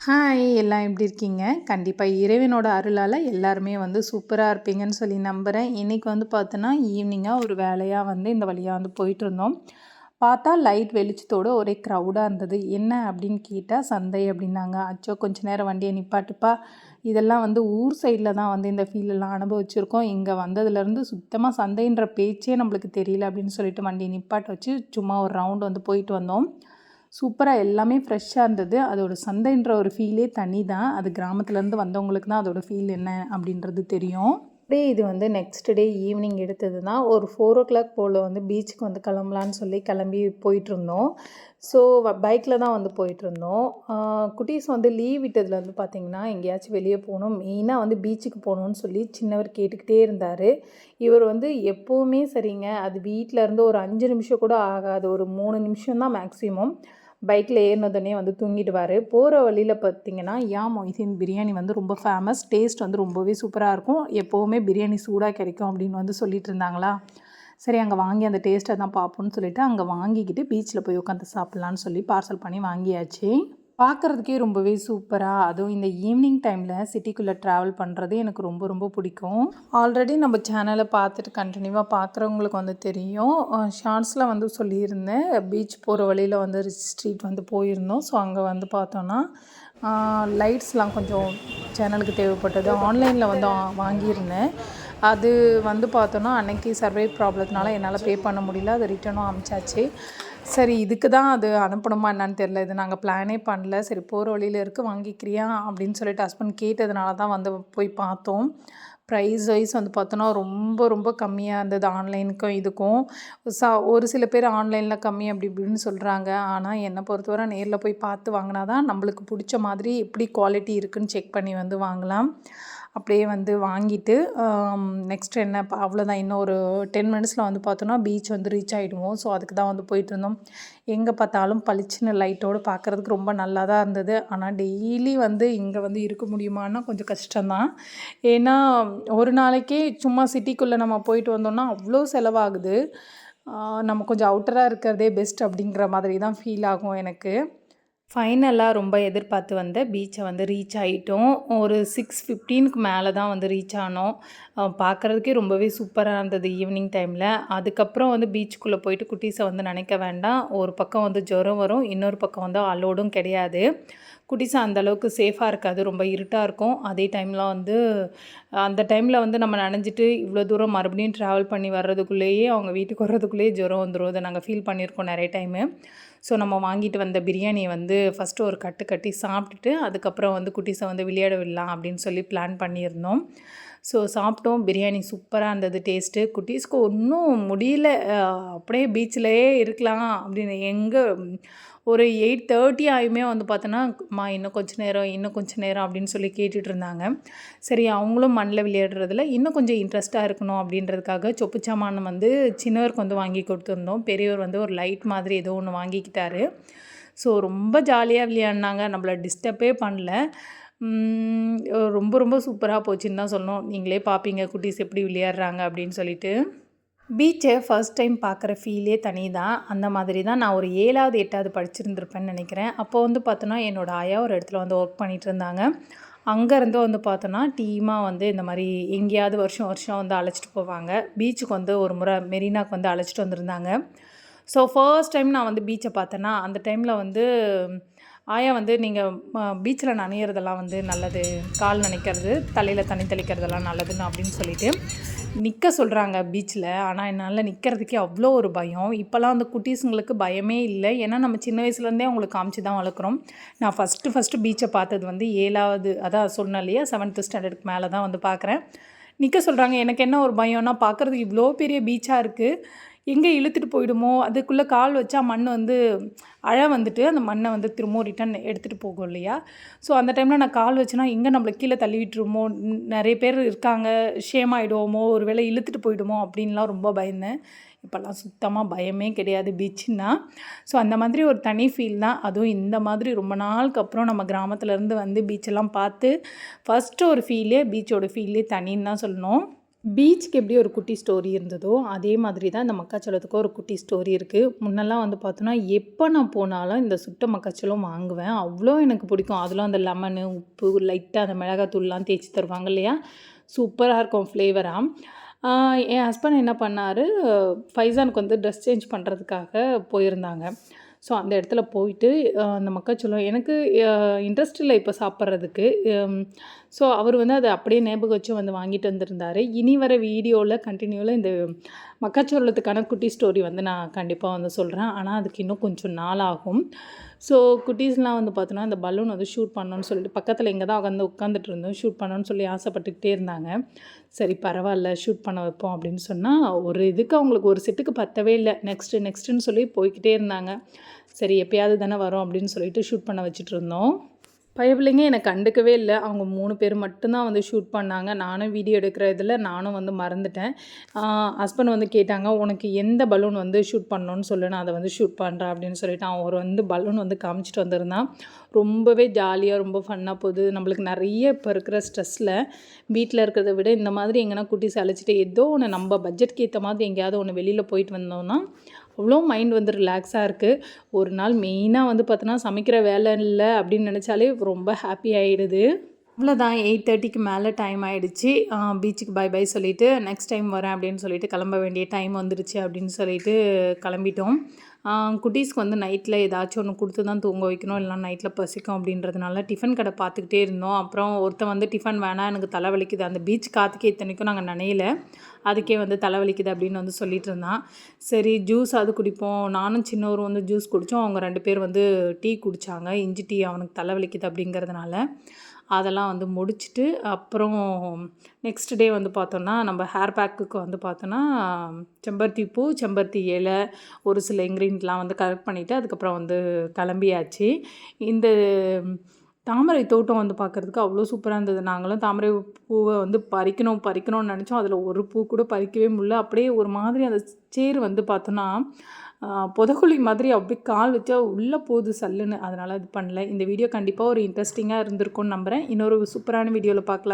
Hi எல்லாம் எப்படி இருக்கீங்க? கண்டிப்பாக இறைவனோட அருளால் எல்லாருமே வந்து சூப்பராக இருப்பீங்கன்னு சொல்லி நம்புகிறேன் இன்றைக்கி வந்து பார்த்தோன்னா ஈவினிங்காக ஒரு வேலையாக வந்து இந்த வழியாக வந்து போயிட்டுருந்தோம் பார்த்தா லைட் வெளிச்சத்தோடு ஒரே க்ரௌடாக இருந்தது. என்ன அப்படின்னு கேட்டால் சந்தை அப்படின்னாங்க. அச்சோ கொஞ்ச நேரம் வண்டியை நிப்பாட்டுப்பா. இதெல்லாம் வந்து ஊர் சைடில் தான் வந்து இந்த ஃபீலெல்லாம் அனுபவிச்சிருக்கோம். இங்கே வந்ததுலேருந்து சுத்தமாக சந்தைன்ற பேச்சே நம்மளுக்கு தெரியல அப்படின்னு சொல்லிட்டு வண்டியை நிப்பாட்ட வச்சு சும்மா ஒரு ரவுண்டு வந்து போயிட்டு வந்தோம். சூப்பராக எல்லாமே ஃப்ரெஷ்ஷாக இருந்தது. அதோட சந்தைன்ற ஒரு ஃபீலே தனி தான் அது கிராமத்துலேருந்து வந்தவங்களுக்கு தான் அதோடய ஃபீல் என்ன அப்படின்றது தெரியும். அப்படியே இது வந்து நெக்ஸ்ட் டே ஈவினிங் எடுத்தது தான் ஒரு ஃபோர் ஓ கிளாக் போல் வந்து பீச்சுக்கு வந்து கிளம்பலான்னு சொல்லி கிளம்பி போயிட்டுருந்தோம். ஸோ பைக்கில் தான் வந்து போயிட்டுருந்தோம். குட்டீஸ் வந்து லீவ் விட்டதில் வந்து பார்த்திங்கன்னா எங்கேயாச்சும் வெளியே போகணும். மெயினாக வந்து பீச்சுக்கு போகணுன்னு சொல்லி சின்னவர் கேட்டுக்கிட்டே இருந்தார். இவர் வந்து எப்போவுமே சரிங்க. அது வீட்டில் இருந்து ஒரு அஞ்சு நிமிஷம் கூட ஆகாது. ஒரு மூணு நிமிஷம் தான் மேக்ஸிமம் பைக்கில் ஏறினதுனே வந்து தூங்கிடுவார். போகிற வழியில் பார்த்தீங்கன்னா யா மொய்தீன் பிரியாணி வந்து ரொம்ப ஃபேமஸ் டேஸ்ட் வந்து ரொம்பவே சூப்பராக இருக்கும். எப்போவுமே பிரியாணி சூடாக கிடைக்கும் அப்படின்னு வந்து சொல்லிட்டு இருந்தாங்களா? சரி அங்கே வாங்கி அந்த டேஸ்ட்டை தான் பார்ப்போம்னு சொல்லிவிட்டு அங்கே வாங்கிக்கிட்டு பீச்சில் போய் உட்காந்து சாப்பிட்லான்னு சொல்லி பார்சல் பண்ணி வாங்கியாச்சு. பார்க்குறதுக்கே ரொம்பவே சூப்பராக அதுவும் இந்த ஈவினிங் டைமில் சிட்டிக்குள்ளே ட்ராவல் பண்ணுறது எனக்கு ரொம்ப ரொம்ப பிடிக்கும். ஆல்ரெடி நம்ம சேனலை பார்த்துட்டு கண்டினியூவாக பார்க்குறவங்களுக்கு வந்து தெரியும். ஷார்ட்ஸில் வந்து சொல்லியிருந்தேன். பீச் போகிற வழியில் வந்து ரிச் ஸ்ட்ரீட் வந்து போயிருந்தோம். ஸோ அங்கே வந்து பார்த்தோன்னா லைட்ஸ்லாம் கொஞ்சம் சேனலுக்கு தேவைப்பட்டது. ஆன்லைனில் வந்து வாங்கியிருந்தேன். அது வந்து பார்த்தோன்னா அன்னைக்கு சர்வே ப்ராப்ளத்தினால என்னால் பே பண்ண முடியல. அது ரிட்டனும் அமிச்சாச்சு. சரி இதுக்கு தான் அது அனுப்பணுமா என்னன்னு தெரில இது நாங்கள் பிளானே பண்ணல. சரி போகிற வழியில் இருக்குது வாங்கிக்கிறியா அப்படின்னு சொல்லிட்டு ஹஸ்பண்ட் கேட்டதுனால தான் வந்து போய் பார்த்தோம். ப்ரைஸ் வைஸ் வந்து பார்த்தோன்னா ரொம்ப ரொம்ப கம்மியாக இருந்தது ஆன்லைனுக்கும் இதுக்கும். ச ஒரு சில பேர் ஆன்லைனில் கம்மி அப்படி இப்படின்னு சொல்கிறாங்க ஆனால் என்னை பொறுத்தவரை நேரில் போய் பார்த்து வாங்கினா தான் நம்மளுக்கு பிடிச்ச மாதிரி எப்படி குவாலிட்டி இருக்குதுன்னு செக் பண்ணி வந்து வாங்கலாம். அப்படியே வந்து வாங்கிட்டு நெக்ஸ்ட் என்ன அவ்வளோதான் இன்னும் ஒரு டென் மினிட்ஸில் வந்து பார்த்தோன்னா பீச் வந்து ரீச் ஆகிடுவோம் ஸோ அதுக்கு தான் வந்து போயிட்டு இருந்தோம். எங்கே பார்த்தாலும் பளிச்சுன்னு லைட்டோடு பார்க்குறதுக்கு ரொம்ப நல்லா தான் இருந்தது. ஆனால் டெய்லி வந்து இங்கே வந்து இருக்க முடியுமான்னா கொஞ்சம் கஷ்டம்தான். ஏன்னா ஒரு நாளைக்கே சும்மா சிட்டிக்குள்ளே நம்ம போயிட்டு வந்தோம்னா அவ்வளோ செலவாகுது. நம்ம கொஞ்சம் அவுட்டராக இருக்கிறதே பெஸ்ட் அப்படிங்கிற மாதிரி தான் ஃபீல் ஆகும் எனக்கு. ஃபைனலாக ரொம்ப எதிர்பார்த்து வந்த பீச்சை வந்து ரீச் ஆகிட்டோம் ஒரு சிக்ஸ் ஃபிஃப்டீனுக்கு மேலே தான் வந்து ரீச் ஆனோம். பார்க்குறதுக்கே ரொம்பவே சூப்பராக இருந்தது ஈவினிங் டைமில் அதுக்கப்புறம் வந்து பீச்சுக்குள்ளே போயிட்டு குட்டீஸை வந்து நினைக்க வேண்டாம். ஒரு பக்கம் வந்து ஜுரம் வரும் இன்னொரு பக்கம் வந்து அலோடும் கிடையாது. குட்டீஸை அந்தளவுக்கு சேஃபாக இருக்காது ரொம்ப இருட்டாக இருக்கும். அதே டைமில் வந்து அந்த டைமில் வந்து நம்ம நினைஞ்சிட்டு இவ்வளோ தூரம் மறுபடியும் ட்ராவல் பண்ணி வர்றதுக்குள்ளேயே அவங்க வீட்டுக்கு வர்றதுக்குள்ளேயே ஜுரம் வந்துடும் அதை நாங்கள் ஃபீல் பண்ணியிருக்கோம் நிறைய டைமு ஸோ நம்ம வாங்கிட்டு வந்த பிரியாணியை வந்து ஃபஸ்ட்டு ஒரு கட்டு கட்டி சாப்பிட்டுட்டு அதுக்கப்புறம் வந்து குட்டீஸை வந்து விளையாட விடலாம் அப்படின்னு சொல்லி பிளான் பண்ணியிருந்தோம். ஸோ சாப்பிட்டோம். பிரியாணி சூப்பராக இருந்தது டேஸ்ட்டு குட்டீஸ்க்கு ஒன்றும் முடியல. அப்படியே பீச்சிலேயே இருக்கலாம் அப்படின்னு. எங்கே ஒரு எயிட் தேர்ட்டி ஆயுமே வந்து பார்த்தோன்னா அம்மா இன்னும் கொஞ்சம் நேரம் இன்னும் கொஞ்சம் நேரம் அப்படின்னு சொல்லி கேட்டுட்டு இருந்தாங்க. சரி அவங்களும் மண்ணில் விளையாடுறதுல இன்னும் கொஞ்சம் இன்ட்ரெஸ்ட்டாக இருக்கணும் அப்படின்றதுக்காக சொப்பு சாமான் வந்து சின்னவருக்கு வந்து வாங்கி கொடுத்துருந்தோம். பெரியவர் வந்து ஒரு லைட் மாதிரி ஏதோ ஒன்று வாங்கிக்கிட்டாரு. ஸோ ரொம்ப ஜாலியாக விளையாடினாங்க. நம்மளை டிஸ்டர்பே பண்ணல. ரொம்ப ரொம்ப சூப்பராக போச்சுன்னு தான் சொல்லணும். நீங்களே பார்ப்பீங்க குட்டீஸ் எப்படி விளையாடுறாங்க அப்படின்னு சொல்லிட்டு. பீச்சை ஃபர்ஸ்ட் டைம் பார்க்குற ஃபீலே தனி தான் அந்த மாதிரி தான் நான் ஒரு ஏழாவது எட்டாவது படிச்சிருந்துருப்பேன்னு நினைக்கிறேன். அப்போ வந்து பார்த்தோன்னா என்னோடய ஆயா ஒரு இடத்துல வந்து ஒர்க் பண்ணிகிட்டு இருந்தாங்க. அங்கேருந்து வந்து பார்த்தோன்னா டீமாக வந்து இந்த மாதிரி எங்கேயாவது வருஷம் வருஷம் வந்து அழைச்சிட்டு போவாங்க. பீச்சுக்கு வந்து ஒரு முறை மெரினாக்கு வந்து அழைச்சிட்டு வந்திருந்தாங்க. ஸோ ஃபர்ஸ்ட் டைம் நான் வந்து பீச்சை பார்த்தேன்னா அந்த டைமில் வந்து ஆயா வந்து நீங்கள் பீச்சில் நனையிறதெல்லாம் வந்து நல்லது. கால் நினைக்கிறது தலையில் தண்ணி தெளிக்கிறதெல்லாம் நல்லதுன்னு அப்படின்னு சொல்லிட்டு நிற்க சொல்கிறாங்க பீச்சில் ஆனால் என்னால் நிற்கிறதுக்கே அவ்வளோ ஒரு பயம். இப்போல்லாம் அந்த குட்டீஸுங்களுக்கு பயமே இல்லை. ஏன்னா நம்ம சின்ன வயசுலேருந்தே அவங்களுக்கு காமிச்சு தான் வளர்க்குறோம். நான் ஃபஸ்ட்டு ஃபஸ்ட்டு பீச்சை பார்த்தது வந்து ஏழாவது அதான் சொன்னேன் இல்லையா செவன்த்து ஸ்டாண்டர்டுக்கு மேலே தான் வந்து பார்க்குறேன். நிற்க சொல்கிறாங்க எனக்கு என்ன ஒரு பயம்னா பார்க்குறதுக்கு இவ்வளோ பெரிய பீச்சாக இருக்குது எங்கே இழுத்துட்டு போயிடுமோ அதுக்குள்ளே கால் வச்சா மண் வந்து அழ வந்துட்டு அந்த மண்ணை வந்து திரும்பவும் ரிட்டன் எடுத்துகிட்டு போகும் இல்லையா? ஸோ அந்த டைமில் நான் கால் வச்சேன்னா எங்கே நம்மளை கீழே தள்ளி விட்டுருமோ நிறைய பேர் இருக்காங்க ஷேம் ஆகிடுவோமோ ஒரு வேளை இழுத்துட்டு போயிடுமோ அப்படின்லாம் ரொம்ப பயந்தேன். இப்போல்லாம் சுத்தமாக பயமே கிடையாது பீச்சுன்னா ஸோ அந்த மாதிரி ஒரு தனி ஃபீல் தான். அதுவும் இந்த மாதிரி ரொம்ப நாளுக்கு அப்புறம் நம்ம கிராமத்துலேருந்து வந்து பீச்செல்லாம் பார்த்து ஃபஸ்ட்டு ஒரு ஃபீலே பீச்சோட ஃபீல்லே தனின்னு தான் சொல்லணும். பீச்சுக்கு எப்படி ஒரு குட்டி ஸ்டோரி இருந்ததோ அதே மாதிரி தான் இந்த மக்காச்சோளத்துக்கு ஒரு குட்டி ஸ்டோரி இருக்குது முன்னெல்லாம் வந்து பார்த்தோன்னா எப்போ நான் போனாலும் இந்த சுட்ட மக்காச்சோளம் வாங்குவேன். அவ்வளோ எனக்கு பிடிக்கும். அதில் அந்த லெமனு உப்பு லைட்டாக அந்த மிளகாத்தூள்லாம் தேய்ச்சி தருவாங்க இல்லையா? சூப்பராக இருக்கும் ஃப்ளேவராக என் ஹஸ்பண்ட் என்ன பண்ணார்? ஃபைசானுக்கு வந்து ட்ரெஸ் சேஞ்ச் பண்ணுறதுக்காக போயிருந்தாங்க. ஸோ அந்த இடத்துல போயிட்டு அந்த மக்காச்சோளம் எனக்கு இன்ட்ரெஸ்ட் இல்லை இப்போ சாப்பிட்றதுக்கு. ஸோ அவர் வந்து அதை அப்படியே ஞாபகம் வச்சு வந்து வாங்கிட்டு வந்திருந்தார். இனி வர வீடியோவில் கண்டினியூவில் இந்த மக்காச்சோளத்துக்கான குட்டி ஸ்டோரி வந்து நான் கண்டிப்பாக வந்து சொல்கிறேன் ஆனால் அதுக்கு இன்னும் கொஞ்சம் நாள் ஆகும். ஸோ குட்டீஸ்லாம் வந்து பார்த்தோன்னா அந்த பலூன் வந்து ஷூட் பண்ணணும்னு சொல்லிட்டு பக்கத்தில் எங்கே தான் உட்காந்து உட்காந்துட்டு இருந்தோம். ஷூட் பண்ணணும்னு சொல்லி ஆசைப்பட்டுக்கிட்டே இருந்தாங்க. சரி பரவாயில்ல ஷூட் பண்ண வைப்போம் அப்படின்னு சொன்னால் ஒரு இதுக்கு அவங்களுக்கு ஒரு செட்டுக்கு பத்தவே இல்லை. நெக்ஸ்ட்டு நெக்ஸ்ட்டுன்னு சொல்லி போய்கிட்டே இருந்தாங்க. சரி எப்பயாவது தானே வரும் அப்படின்னு சொல்லிட்டு ஷூட் பண்ண வச்சுட்டு இருந்தோம். பயப்பிள்ளைங்க என்னை கண்டுக்கவே இல்லை. அவங்க மூணு பேர் மட்டும்தான் வந்து ஷூட் பண்ணாங்க. நானும் வீடியோ எடுக்கிற இதில் நானும் வந்து மறந்துட்டேன். ஹஸ்பண்ட் வந்து கேட்டாங்க உனக்கு எந்த பலூன் வந்து ஷூட் பண்ணணும்னு சொல்லு நான் அதை வந்து ஷூட் பண்ணுறேன் அப்படின்னு சொல்லிட்டு அவன் வந்து பலூன் வந்து காமிச்சிட்டு வந்திருந்தான். ரொம்பவே ஜாலியாக ரொம்ப ஃபன்னாக போகுது. நம்மளுக்கு நிறைய இப்போ இருக்கிற ஸ்ட்ரெஸ்ஸில் வீட்டில் இருக்கிறத விட இந்த மாதிரி எங்கன்னா குட்டி சளைச்சிட்டு ஏதோ ஒன்று நம்ம பட்ஜெட்க்கு ஏற்ற மாதிரி எங்கேயாவது ஒன்று வெளியில் போயிட்டு வந்தோம்னா அவ்வளோ மைண்ட் வந்து ரிலாக்ஸாக இருக்குது ஒரு நாள் மெயினாக வந்து பார்த்தோன்னா சமைக்கிற வேலை இல்லை அப்படின்னு நினச்சாலே ரொம்ப ஹாப்பி ஆகிடுது அவ்வளோதான் எயிட் தேர்ட்டிக்கு மேலே டைம் ஆகிடுச்சு பீச்சுக்கு பை பை சொல்லிவிட்டு நெக்ஸ்ட் டைம் வரேன் அப்படின்னு சொல்லிட்டு கிளம்ப வேண்டிய டைம் வந்துருச்சு அப்படின்னு சொல்லிட்டு கிளம்பிட்டோம். குட்டீஸ்க்கு வந்து நைட்டில் ஏதாச்சும் ஒன்று கொடுத்து தான் தூங்க வைக்கணும் இல்லைனா நைட்டில் பசிக்கும் அப்படின்றதுனால டிஃபன் கடை பார்த்துக்கிட்டே இருந்தோம். அப்புறம் ஒருத்தன் வந்து டிஃபன் வேணாம் எனக்கு தலைவலிக்குது அந்த பீச் காற்றுக்கே இத்தனைக்கும் நாங்கள் நினையில. அதுக்கே வந்து தலைவலிக்குது அப்படின்னு வந்து சொல்லிட்டு இருந்தான். சரி ஜூஸ் அது குடிப்போம். நானும் சின்னவரும் வந்து ஜூஸ் குடித்தோம் அவங்க ரெண்டு பேர் வந்து டீ குடித்தாங்க இஞ்சி டீ அவனுக்கு தலைவலிக்குது அப்படிங்கிறதுனால. அதெல்லாம் வந்து முடிச்சுட்டு அப்புறம் நெக்ஸ்ட் டே வந்து பார்த்தோன்னா நம்ம ஹேர் பேக்குக்கு வந்து பார்த்தோன்னா செம்பருத்தி பூ செம்பருத்தி இலை ஒரு சில இன்க்ரீடியன்ட்லாம் வந்து கலெக்ட் பண்ணிவிட்டு அதுக்கப்புறம் வந்து கிளம்பியாச்சு. இந்த தாமரை தோட்டம் வந்து பார்க்குறதுக்கு அவ்வளோ சூப்பராக இருந்தது. நாங்களும் தாமரை பூவை வந்து பறிக்கணும் பறிக்கணும்னு நினச்சோம். அதில் ஒரு பூ கூட பறிக்கவே முடியல. அப்படியே ஒரு மாதிரி அந்த சேர் வந்து பார்த்தோன்னா புதகுழி மாதிரி அப்படி கால் வச்சா உள்ளே போகுது சல்லுன்னு. அதனால் இது பண்ணல. இந்த வீடியோ கண்டிப்பாக ஒரு இன்ட்ரெஸ்டிங்காக இருந்திருக்கும்னு நம்புகிறேன் இன்னொரு சூப்பரான வீடியோவில் பார்க்கலாம்